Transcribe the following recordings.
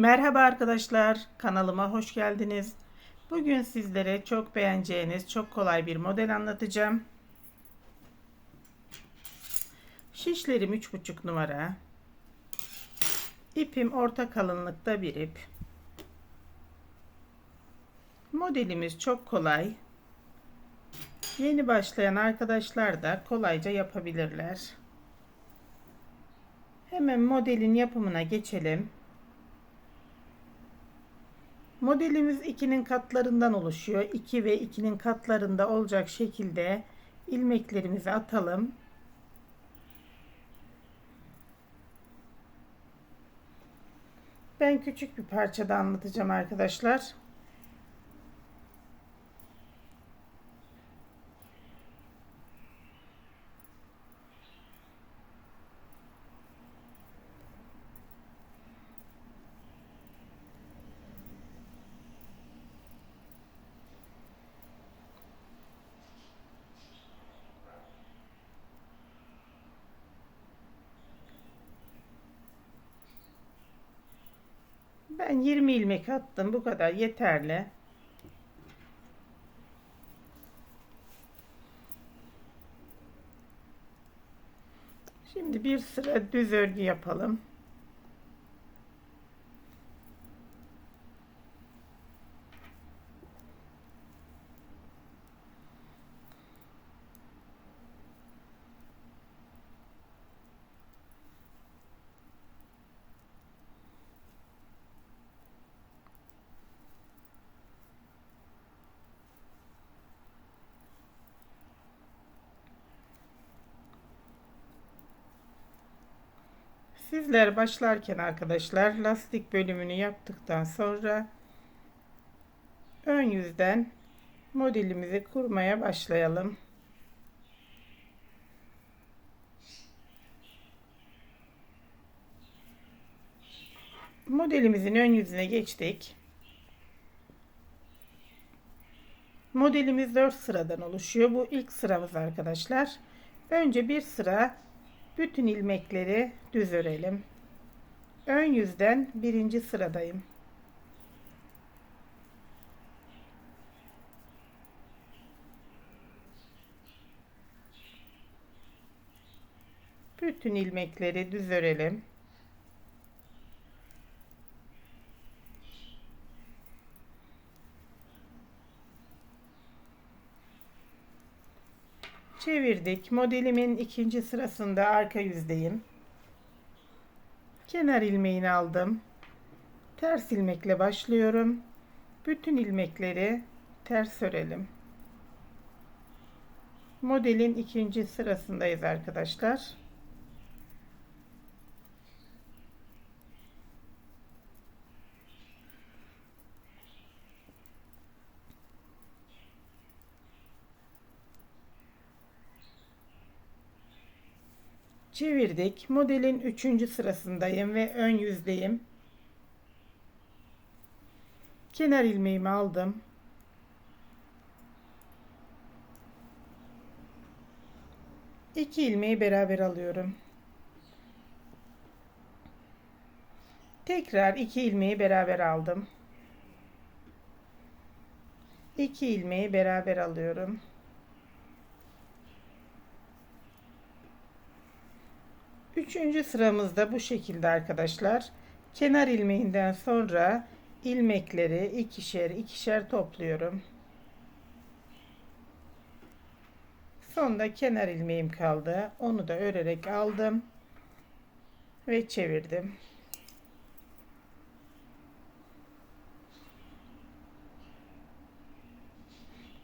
Merhaba arkadaşlar, kanalıma hoş geldiniz. Bugün sizlere çok beğeneceğiniz çok kolay bir model anlatacağım. Şişlerim 3,5 numara. İpim orta kalınlıkta bir ip. Modelimiz çok kolay. Yeni başlayan arkadaşlar da kolayca yapabilirler. Hemen modelin yapımına geçelim. Modelimiz 2'nin katlarından oluşuyor. 2 ve 2'nin katlarında olacak şekilde ilmeklerimizi atalım. Ben küçük bir parçada anlatacağım arkadaşlar. Ben 20 ilmek attım. Bu kadar yeterli. Şimdi bir sıra düz örgü yapalım. Sizler başlarken arkadaşlar lastik bölümünü yaptıktan sonra ön yüzden modelimizi kurmaya başlayalım. Modelimizin ön yüzüne geçtik. Modelimiz 4 sıradan oluşuyor. Bu ilk sıramız arkadaşlar. Önce bir sıra bütün ilmekleri düz örelim. Ön yüzden birinci sıradayım. Bütün ilmekleri düz örelim. Çevirdik. Modelimin ikinci sırasında arka yüzdeyim. Kenar ilmeğini aldım. Ters ilmekle başlıyorum. Bütün ilmekleri ters örelim. Modelin ikinci sırasındayız arkadaşlar. Çevirdik. Modelin 3. sırasındayım ve ön yüzdeyim. Kenar ilmeğimi aldım. İki ilmeği beraber alıyorum. Tekrar iki ilmeği beraber aldım. İki ilmeği beraber alıyorum. Üçüncü sıramızda bu şekilde arkadaşlar. Kenar ilmeğinden sonra ilmekleri ikişer ikişer topluyorum. Sonda kenar ilmeğim kaldı. Onu da örerek aldım ve çevirdim.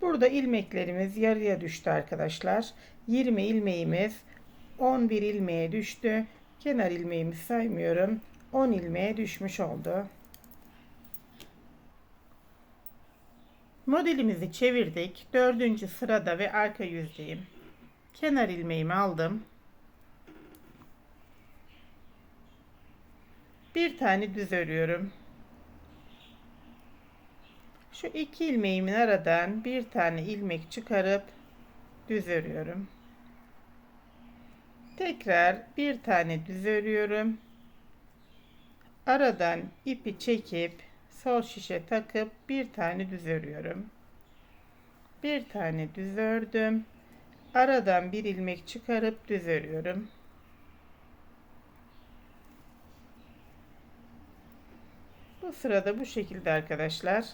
Burada ilmeklerimiz yarıya düştü arkadaşlar. 20 ilmeğimiz 11 ilmeğe düştü. Kenar ilmeğimi saymıyorum. 10 ilmeğe düşmüş oldu. Modelimizi çevirdik. Dördüncü sırada ve arka yüzdeyim. Kenar ilmeğimi aldım. Bir tane düz örüyorum. Şu iki ilmeğimin aradan bir tane ilmek çıkarıp düz örüyorum. Tekrar bir tane düz örüyorum. aradan ipi çekip sol şişe takıp bir tane düz örüyorum. Bir tane düz ördüm. Aradan bir ilmek çıkarıp düz örüyorum. Bu sırada bu şekilde arkadaşlar.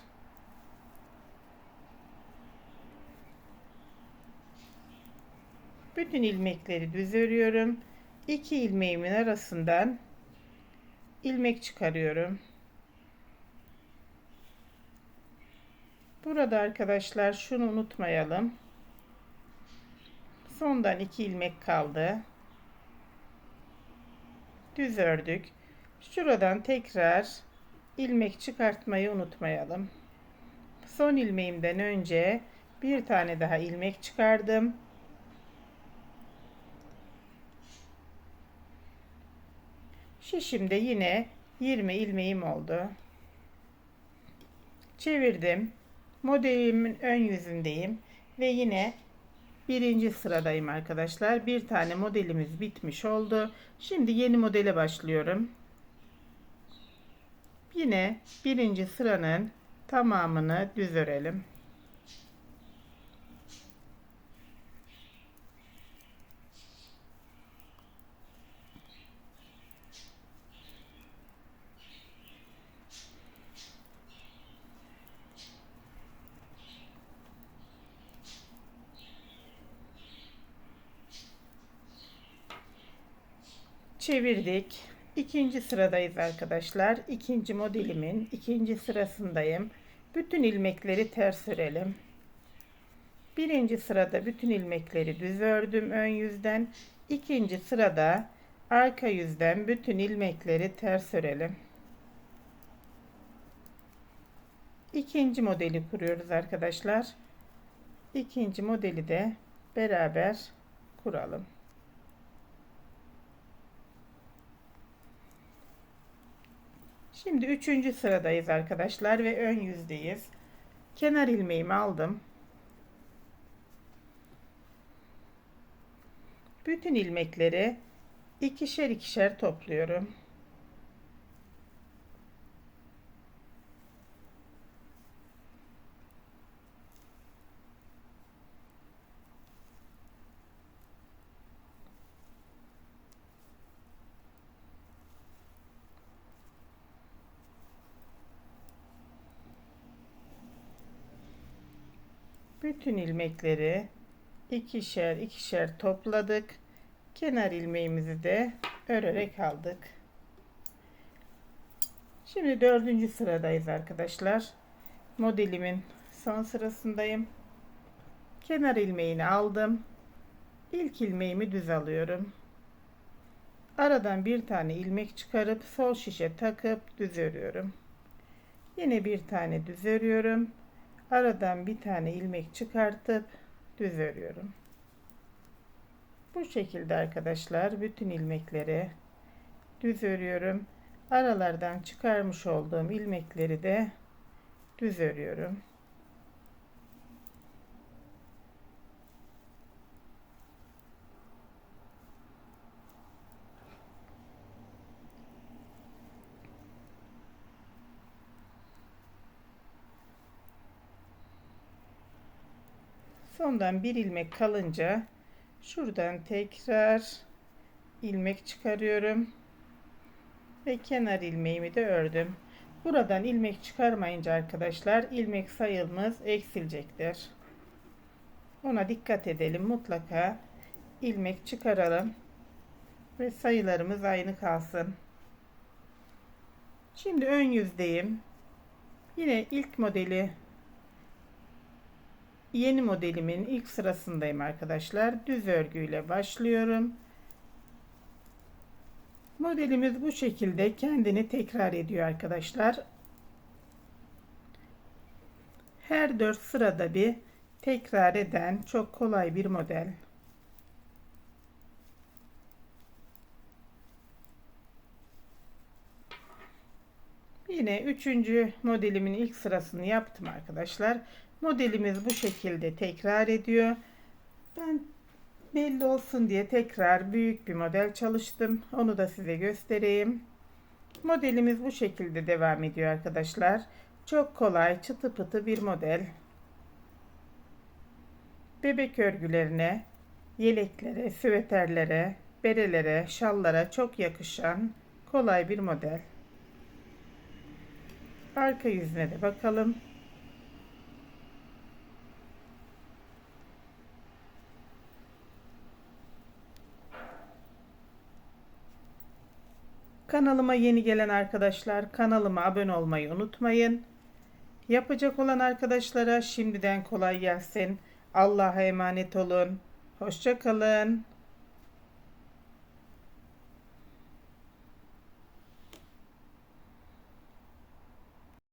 Bütün ilmekleri düz örüyorum. İki ilmeğimin arasından ilmek çıkarıyorum. Burada arkadaşlar şunu unutmayalım. Sondan iki ilmek kaldı. Düz ördük. Şuradan tekrar ilmek çıkartmayı unutmayalım. Son ilmeğimden önce bir tane daha ilmek çıkardım. Şişimde yine 20 ilmeğim oldu. Çevirdim. Modelimin ön yüzündeyim ve yine birinci sıradayım arkadaşlar. Bir tane modelimiz bitmiş oldu. Şimdi yeni modele başlıyorum. Yine birinci sıranın tamamını düz örelim. Çevirdik. İkinci sıradayız arkadaşlar. İkinci modelimin ikinci sırasındayım. Bütün ilmekleri ters örelim. Birinci sırada bütün ilmekleri düz ördüm ön yüzden. İkinci sırada arka yüzden bütün ilmekleri ters örelim. İkinci modeli kuruyoruz arkadaşlar. İkinci modeli de beraber kuralım. Şimdi üçüncü sıradayız arkadaşlar ve ön yüzdeyiz. Kenar ilmeğimi aldım. Bütün ilmekleri ikişer ikişer topluyorum. Bütün ilmekleri ikişer ikişer topladık. Kenar ilmeğimizi de örerek aldık. Şimdi dördüncü sıradayız arkadaşlar. Modelimin son sırasındayım. Kenar ilmeğini aldım. İlk ilmeğimi düz alıyorum. Aradan bir tane ilmek çıkarıp sol şişe takıp düz örüyorum. Yine bir tane düz örüyorum aradan bir tane ilmek çıkartıp düz örüyorum. Bu şekilde arkadaşlar bütün ilmekleri düz örüyorum. Aralardan çıkarmış olduğum ilmekleri de düz örüyorum. Sondan bir ilmek kalınca şuradan tekrar ilmek çıkarıyorum ve kenar ilmeğimi de ördüm. Buradan ilmek çıkarmayınca arkadaşlar ilmek sayımız eksilecektir. Ona dikkat edelim mutlaka ilmek çıkaralım ve sayılarımız aynı kalsın. Şimdi ön yüzdeyim. Yine ilk modeli yeni modelimin ilk sırasındayım arkadaşlar. Düz örgüyle başlıyorum. Modelimiz bu şekilde kendini tekrar ediyor arkadaşlar. Her dört sırada bir tekrar eden çok kolay bir model. Yine üçüncü modelimin ilk sırasını yaptım arkadaşlar. Modelimiz bu şekilde tekrar ediyor. Ben belli olsun diye tekrar büyük bir model çalıştım. Onu da size göstereyim. Modelimiz bu şekilde devam ediyor arkadaşlar. Çok kolay çıtı pıtı bir model. Bebek örgülerine, yeleklere, süveterlere, berelere, şallara çok yakışan kolay bir model. Arka yüzüne de bakalım. Kanalıma yeni gelen arkadaşlar kanalıma abone olmayı unutmayın. Yapacak olan arkadaşlara şimdiden kolay gelsin. Allah'a emanet olun. Hoşça kalın.